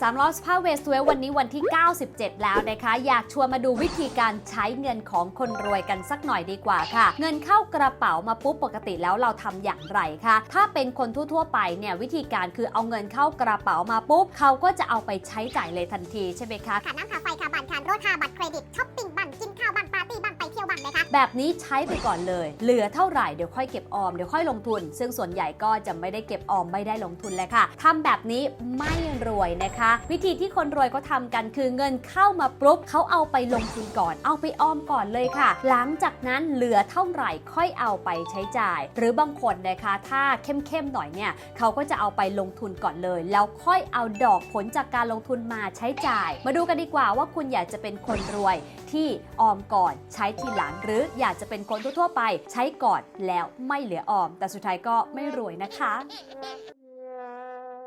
สามล้อสภาพเวสเววันนี้วันที่ 97 แล้วนะคะ อยากชวนมาดูวิธีการใช้เงินของคนรวยกันสักหน่อยดีกว่าค่ะ เงินเข้ากระเป๋ามาปุ๊บปกติแล้วเราทำอย่างไรคะถ้าเป็นคนทั่วๆไปเนี่ยวิธีการคือเอาเงินเข้ากระเป๋ามาปุ๊บเขาก็จะเอาไปใช้จ่ายเลยทันทีใช่ไหมคะค่าน้ำค่าไฟค่าบ้านค่ารถค่าบัตรเครดิตช้อป แบบนี้ใช้ไปก่อนเลย เหลือเท่าไหร่เดี๋ยวค่อยเก็บออมเดี๋ยวค่อยลงทุน ซึ่งส่วนใหญ่ก็จะไม่ได้เก็บออมไม่ได้ลงทุนเลยค่ะทำแบบนี้ไม่รวยนะคะ วิธีที่คนรวยเขาทำกันคือเงินเข้ามาปุ๊บเขาเอาไปลงทุนก่อน เอาไปออมก่อนเลยค่ะ หลังจากนั้นเหลือเท่าไหร่ค่อยเอาไปใช้จ่าย หรือบางคนนะคะ ถ้าเข้มๆหน่อยเนี่ยเขาก็จะเอาไปลงทุนก่อนเลย แล้วค่อยเอาดอกผลจากการลงทุนมาใช้จ่าย มาดูกันดีกว่าว่าคุณอยากจะเป็นคนรวย ที่ออมก่อนใช้ทีหลัง หรืออยากจะเป็นคนทั่วๆไป ใช้ก่อนแล้วไม่เหลือออม แต่สุดท้ายก็ไม่รวยนะคะ